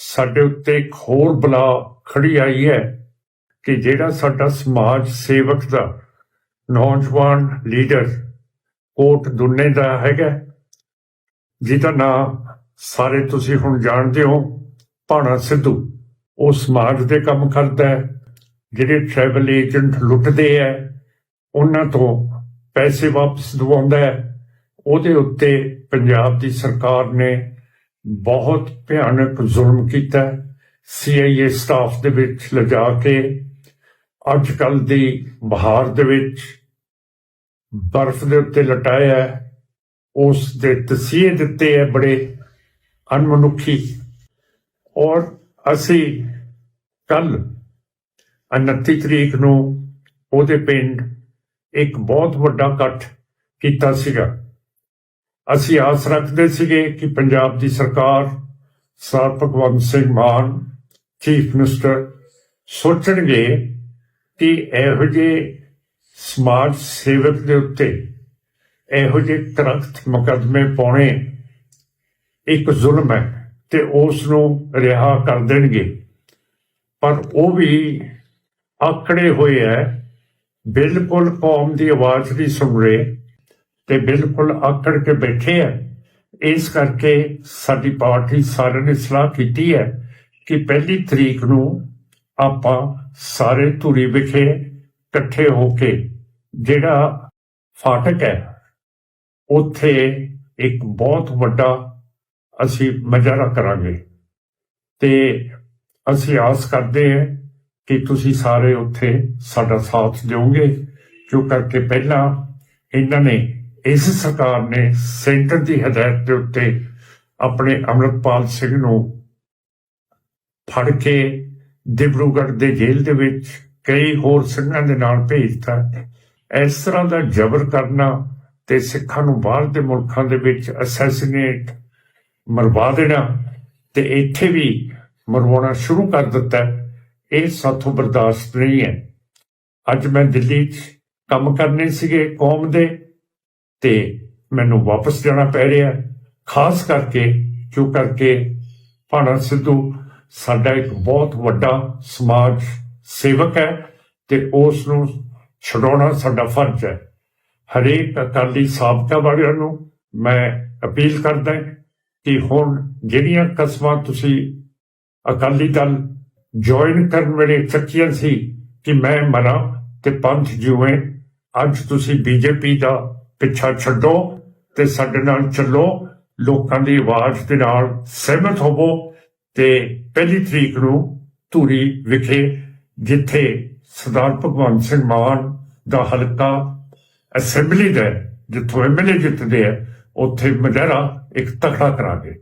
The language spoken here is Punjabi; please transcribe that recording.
ਸਾਡੇ ਉੱਤੇ ਇੱਕ ਹੋਰ ਬਲਾ ਖੜੀ ਆਈ ਹੈ ਕਿ ਜਿਹੜਾ ਸਾਡਾ ਸਮਾਜ ਸੇਵਕ ਦਾ, ਨੌਜਵਾਨ ਲੀਡਰ, ਕੋਟ ਦੁੰਨੇ ਦਾ ਹੈਗਾ, ਜਿਹਦਾ ਨਾਮ ਸਾਰੇ ਤੁਸੀਂ ਹੁਣ ਜਾਣਦੇ ਹੋ, ਭਾਣਾ ਸਿੱਧੂ। ਉਹ ਸਮਾਜ ਦੇ ਕੰਮ ਕਰਦਾ ਹੈ, ਜਿਹੜੇ ਟਰੈਵਲ ਏਜੰਟ ਲੁੱਟਦੇ ਹੈ, ਉਹਨਾਂ ਤੋਂ ਪੈਸੇ ਵਾਪਸ ਦਿਵਾਉਂਦਾ ਹੈ। ਉਹਦੇ ਉੱਤੇ ਪੰਜਾਬ ਦੀ ਸਰਕਾਰ ਨੇ ਬਹੁਤ ਭਿਆਨਕ ਜ਼ੁਲਮ ਕੀਤਾ। ਸੀਆਈਏ ਸਟਾਫ ਦੇ ਵਿੱਚ ਲਿਜਾ ਕੇ ਅੱਜ ਕੱਲ ਦੀ ਬਹਾਰ ਦੇ ਵਿੱਚ ਬਰਫ਼ ਦੇ ਉੱਤੇ ਲਟਾਇਆ ਹੈ। ਉਸ ਦੇ ਤਸੀਹੇ ਦਿੱਤੇ ਹੈ ਬੜੇ ਅਨਮਨੁੱਖੀ ਔਰ ਅਸੀਂ ਕੱਲ 29 ਤਰੀਕ ਨੂੰ ਉਹਦੇ ਪਿੰਡ ਇੱਕ ਬਹੁਤ ਵੱਡਾ ਇਕੱਠ ਕੀਤਾ ਸੀਗਾ। ਅਸੀਂ ਆਸ ਰੱਖਦੇ ਸੀਗੇ ਕਿ ਪੰਜਾਬ ਦੀ ਸਰਕਾਰ sir Bhagwant Singh Mann, chief minister ਸੋਚਣਗੇ ਕਿ ਇਹੋ ਜਿਹੇ ਸਮਾਜ ਸੇਵਕ ਦੇ ਉੱਤੇ ਇਹੋ ਜਿਹੇ ਤਰਖਤ ਮੁਕੱਦਮੇ ਪਾਉਣੇ ਇੱਕ ਜ਼ੁਲਮ ਹੈ ਤੇ ਉਸ ਨੂੰ ਰਿਹਾ ਕਰ ਦੇਣਗੇ। ਪਰ ਉਹ ਵੀ ਆਕੜੇ ਹੋਏ ਹੈ। ਬਿਲਕੁਲ ਕੌਮ ਦੀ ਆਵਾਜ਼ ਨਹੀਂ ਸੁਣ ਰਹੇ। ਤੇ ਬਿਲਕੁਲ ਆਕੜ ਕੇ ਬੈਠੇ ਹੈ ਇਸ ਕਰਕੇ ਸਾਡੀ ਪਾਰਟੀ ਸਾਰਿਆਂ ਨੇ ਸਲਾਹ ਕੀਤੀ ਹੈ ਕਿ ਪਹਿਲੀ ਤਰੀਕ ਨੂੰ ਆਪਾਂ ਸਾਰੇ ਧੂਰੀ ਵਿਖੇ ਇਕੱਠੇ ਹੋ ਕੇ ਜਿਹੜਾ ਫਾਟਕ ਹੈ, ਉੱਥੇ ਇੱਕ ਬਹੁਤ ਵੱਡਾ ਅਸੀਂ ਮਜਾਰਾ ਕਰਾਂਗੇ। ਤੇ ਅਸੀਂ ਆਸ ਕਰਦੇ ਹਾਂ ਕਿ ਤੁਸੀਂ ਸਾਰੇ ਉੱਥੇ ਸਾਡਾ ਸਾਥ ਦਿਓਗੇ ਕਿਉਂ ਕਰਕੇ ਪਹਿਲਾਂ ਇਹਨਾਂ ਨੇ ਇਸ ਸਰਕਾਰ ਨੇ ਸੈਂਟਰ ਦੀ ਹਦਾਇਤ ਦੇ ਉੱਤੇ ਆਪਣੇ ਅਮਰਤਪਾਲ ਸਿੰਘ ਨੂੰ ਫੜ ਕੇ ਦਿਬਰੂਗੜ੍ਹ ਦੇ ਜੇਲ੍ਹ ਦੇ ਵਿੱਚ ਕਈ ਹੋਰ ਸਿੰਘਾਂ ਦੇ ਨਾਲ ਭੇਜਤਾ ਇਸ ਤਰ੍ਹਾਂ ਦਾ ਜ਼ਬਰ ਕਰਨਾ ਤੇ ਸਿੱਖਾਂ ਨੂੰ ਬਾਹਰ ਦੇ ਮੁਲਕਾਂ ਦੇ ਵਿੱਚ ਅਸੈਸੀਨੇਟ ਮਰਵਾ ਦੇਣਾ ਤੇ ਇੱਥੇ ਵੀ ਮਰਵਾਉਣਾ ਸ਼ੁਰੂ ਕਰ ਦਿੱਤਾ, ਇਹ ਸਾਥੋਂ ਬਰਦਾਸ਼ਤ ਨਹੀਂ ਹੈ। ਅੱਜ ਮੈਂ ਦਿੱਲੀ 'ਚ ਕੰਮ ਕਰਨੇ ਸੀਗੇ ਕੌਮ ਦੇ ਤੇ ਮੈਨੂੰ ਵਾਪਸ ਜਾਣਾ ਪੈ ਰਿਹਾ। ਖਾਸ ਕਰਕੇ, ਕਿਉਂ ਕਰਕੇ? ਭਾਣਾ ਸਿੱਧੂ, ਸਾਡਾ ਇੱਕ ਬਹੁਤ ਵੱਡਾ ਸਮਾਜ ਸੇਵਕ ਹੈ ਤੇ ਉਸ ਨੂੰ ਛਡਾਉਣਾ ਸਾਡਾ ਫਰਜ਼ ਹੈ। ਹਰੇਕ ਅਕਾਲੀ ਸਾਬਕਾ ਵਾਲਿਆਂ ਨੂੰ ਮੈਂ ਅਪੀਲ ਕਰਦਾ ਕਿ ਹੁਣ ਜਿਹੜੀਆਂ ਕਸਮਾਂ ਤੁਸੀਂ ਅਕਾਲੀ ਦਲ ਜੁਆਇਨ ਕਰਨ ਵੇਲੇ ਚੱਕੀਆਂ ਸੀ ਕਿ ਮੈਂ ਮਰਾਂ ਤੇ ਪੰਥ ਜਿਵੇਂ ਅੱਜ ਤੁਸੀਂ ਬੀਜੇਪੀ ਦਾ ਪਿੱਛਾ ਛੱਡੋ ਤੇ ਸਾਡੇ ਨਾਲ ਚੱਲੋ। ਲੋਕਾਂ ਦੀ ਆਵਾਜ਼ ਦੇ ਨਾਲ ਸਹਿਮਤ ਹੋਵੋ ਤੇ ਪਹਿਲੀ ਤਰੀਕ ਨੂੰ ਧੂਰੀ ਵਿਖੇ ਜਿੱਥੇ ਸਰਦਾਰ ਭਗਵੰਤ ਸਿੰਘ ਮਾਨ ਦਾ ਹਲਕਾ ਅਸੈਂਬਲੀ ਦਾ ਹੈ, ਜਿੱਥੋਂ ਐਮਐਲਏ ਜਿੱਤਦੇ ਆ ਉੱਥੇ ਮਜਰਾ ਇੱਕ ਤਕੜਾ ਕਰਾਂਗੇ।